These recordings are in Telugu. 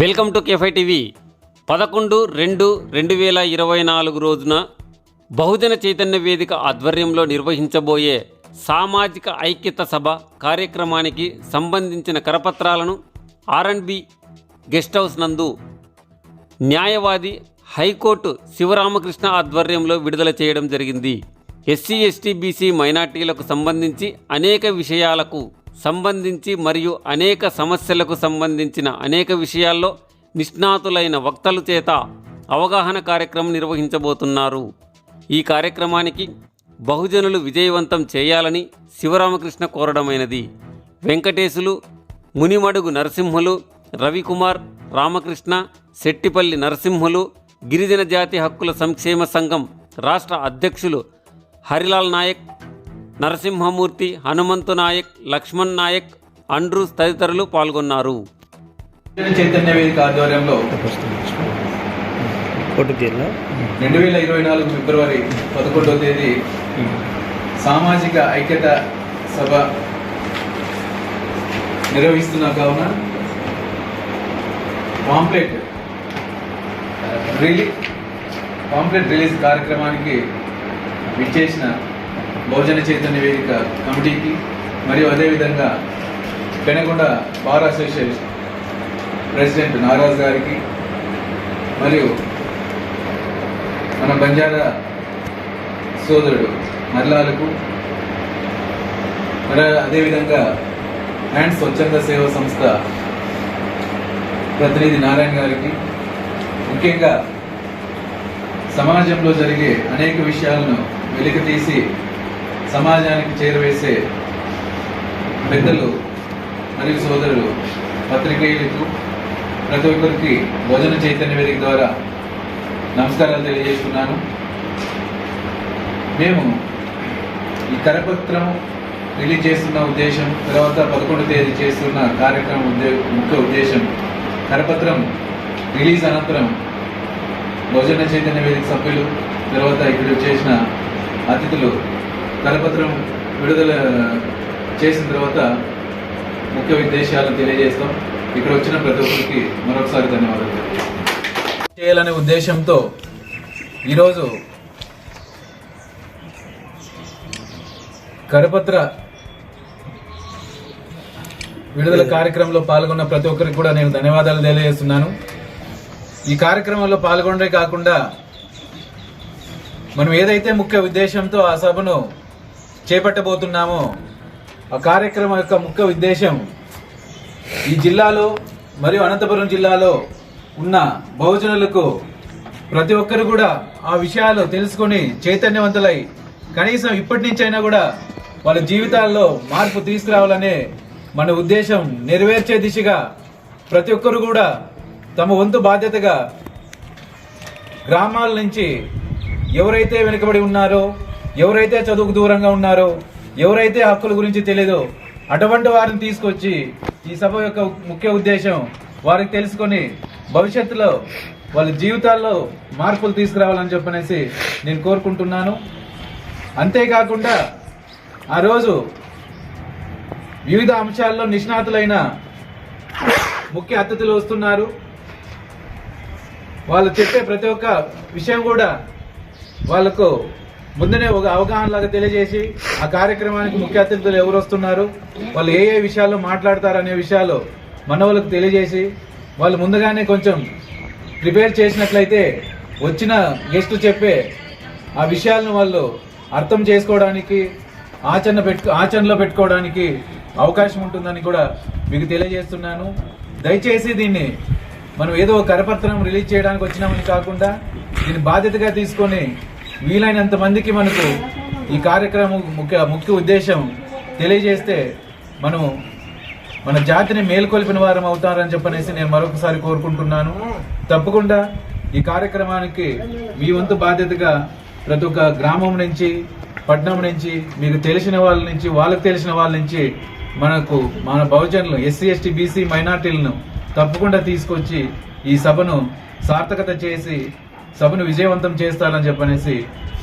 Welcome to కేఫై TV. పదకొండు రెండు రెండు వేల ఇరవై నాలుగు రోజున బహుజన చైతన్య వేదిక ఆధ్వర్యంలో నిర్వహించబోయే సామాజిక ఐక్యత సభ కార్యక్రమానికి సంబంధించిన కరపత్రాలను ఆర్ఎండ్బి గెస్ట్ హౌస్ నందు న్యాయవాది హైకోర్టు శివరామకృష్ణ ఆధ్వర్యంలో విడుదల చేయడం జరిగింది. ఎస్సీ ఎస్టీ బీసీ మైనార్టీలకు సంబంధించి అనేక విషయాలకు సంబంధించి మరియు అనేక సమస్యలకు సంబంధించిన అనేక విషయాల్లో నిష్ణాతులైన వక్తలు చేత అవగాహన కార్యక్రమం నిర్వహించబోతున్నారు. ఈ కార్యక్రమానికి బహుజనులు విజయవంతం చేయాలని శివరామకృష్ణ కోరడమైనది. వెంకటేశులు మునిమడుగు నరసింహులు రవికుమార్ రామకృష్ణ శెట్టిపల్లి నరసింహులు గిరిజన జాతి హక్కుల సంక్షేమ సంఘం రాష్ట్ర అధ్యక్షులు హరిలాల్ నాయక్ నరసింహమూర్తి హనుమంతు నాయక్ లక్ష్మణ్ నాయక్ అండ్రూస్ తదితరులు పాల్గొన్నారు. చైతన్య వేదిక ఆధ్వర్యంలో రెండు వేల ఇరవై నాలుగు ఫిబ్రవరి పదకొండవ తేదీ సామాజిక ఐక్యత సభ నిర్వహిస్తున్న కావున పాంప్లెట్ రిలీ పాంప్లెట్ రిలీజ్ కార్యక్రమానికి విచ్చేసిన బహుజన చైతన్య వేదిక కమిటీకి మరియు అదేవిధంగా Penugonda bar association president Naraj గారికి మరియు మన బంజారా సోదరుడు నర్లాలకు మరి అదేవిధంగా హ్యాండ్ స్వచ్ఛంద సేవా సంస్థ ప్రతినిధి నారాయణ గారికి ముఖ్యంగా సమాజంలో జరిగే అనేక విషయాలను వెలికి తీసి సమాజానికి చేరవేసే పెద్దలు మరియు సోదరులు పత్రికేయులకు ప్రతి ఒక్కరికి భోజన చైతన్య వేదిక ద్వారా నమస్కారాలు తెలియజేస్తున్నాను. మేము ఈ కరపత్రం రిలీజ్ చేస్తున్న ఉద్దేశం తర్వాత పదకొండు తేదీ చేస్తున్న కార్యక్రమం ఉద్దే ముఖ్య ఉద్దేశం కరపత్రం రిలీజ్ అనంతరం భోజన చైతన్య వేదిక సభ్యులు తర్వాత ఇక్కడ చేసిన అతిథులు కరపత్రం విడుదల చేసిన తర్వాత ముఖ్య ఉద్దేశాలను తెలియజేస్తాం. ఇక్కడ వచ్చిన ప్రతి ఒక్కరికి మరొకసారి ధన్యవాదాలు. చేయాలనే ఉద్దేశంతో ఈరోజు కరపత్ర విడుదల కార్యక్రమంలో పాల్గొన్న ప్రతి ఒక్కరికి కూడా నేను ధన్యవాదాలు తెలియజేస్తున్నాను. ఈ కార్యక్రమంలో పాల్గొనడే కాకుండా మనం ఏదైతే ముఖ్య ఉద్దేశంతో ఆ సభను చేపట్టబోతున్నామో. ఆ కార్యక్రమం యొక్క ముఖ్య ఉద్దేశం ఈ జిల్లాలో మరియు అనంతపురం జిల్లాలో ఉన్న బహుజనులకు ప్రతి ఒక్కరు కూడా ఆ విషయాలు తెలుసుకొని చైతన్యవంతులై కనీసం ఇప్పటి నుంచైనా కూడా వాళ్ళ జీవితాల్లో మార్పు తీసుకురావాలనే మన ఉద్దేశం నెరవేర్చే దిశగా ప్రతి ఒక్కరు కూడా తమ వంతు బాధ్యతగా గ్రామాల నుంచి ఎవరైతే వెనుకబడి ఉన్నారో ఎవరైతే చదువుకు దూరంగా ఉన్నారో ఎవరైతే హక్కుల గురించి తెలియదో అటువంటి వారిని తీసుకొచ్చి ఈ సభ యొక్క ముఖ్య ఉద్దేశం వారికి తెలుసుకొని భవిష్యత్తులో వాళ్ళ జీవితాల్లో మార్పులు తీసుకురావాలని చెప్పనేసి నేను కోరుకుంటున్నాను. అంతేకాకుండా ఆ రోజు వివిధ అంశాల్లో నిష్ణాతులైన ముఖ్య అతిథులు వస్తున్నారు. వాళ్ళు చెప్పే ప్రతి ఒక్క విషయం కూడా వాళ్ళకు ముందునే ఒక అవగాహన లాగా తెలియజేసి ఆ కార్యక్రమానికి ముఖ్య అతిథులు ఎవరు వస్తున్నారు వాళ్ళు ఏ ఏ విషయాల్లో మాట్లాడతారు అనే విషయాలు మనవలకు తెలియజేసి వాళ్ళు ముందుగానే కొంచెం ప్రిపేర్ చేసినట్లయితే వచ్చిన గెస్ట్ చెప్పే ఆ విషయాలను వాళ్ళు అర్థం చేసుకోవడానికి ఆచరణ పెట్టు ఆచరణలో పెట్టుకోవడానికి అవకాశం ఉంటుందని కూడా మీకు తెలియజేస్తున్నాను. దయచేసి దీన్ని మనం ఏదో కరపత్రం రిలీజ్ చేయడానికి వచ్చినామని కాకుండా దీన్ని బాధ్యతగా తీసుకొని వీలైనంత మందికి మనకు ఈ కార్యక్రమం ముఖ్య ముఖ్య ఉద్దేశం తెలియజేస్తే మనము మన జాతిని మేల్కొల్పిన వారం అవుతారని చెప్పనేసి నేను మరొకసారి కోరుకుంటున్నాను. తప్పకుండా ఈ కార్యక్రమానికి మీ వంతు బాధ్యతగా ప్రతి ఒక్క గ్రామం నుంచి పట్టణం నుంచి మీకు తెలిసిన వాళ్ళ నుంచి వాళ్ళకు తెలిసిన వాళ్ళ నుంచి మనకు మన బహుజనులు ఎస్సీ ఎస్టీ బీసీ మైనార్టీలను తప్పకుండా తీసుకొచ్చి ఈ సభను సార్థకత చేసి సభను విజయవంతం చేస్తారని చెప్పనేసి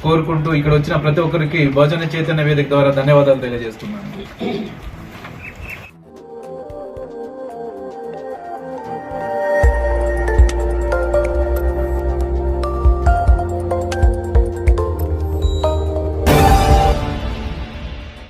కోరుకుంటూ ఇక్కడ వచ్చిన ప్రతి ఒక్కరికి భోజన చైతన్య వేదిక ద్వారా ధన్యవాదాలు తెలియజేస్తున్నాను.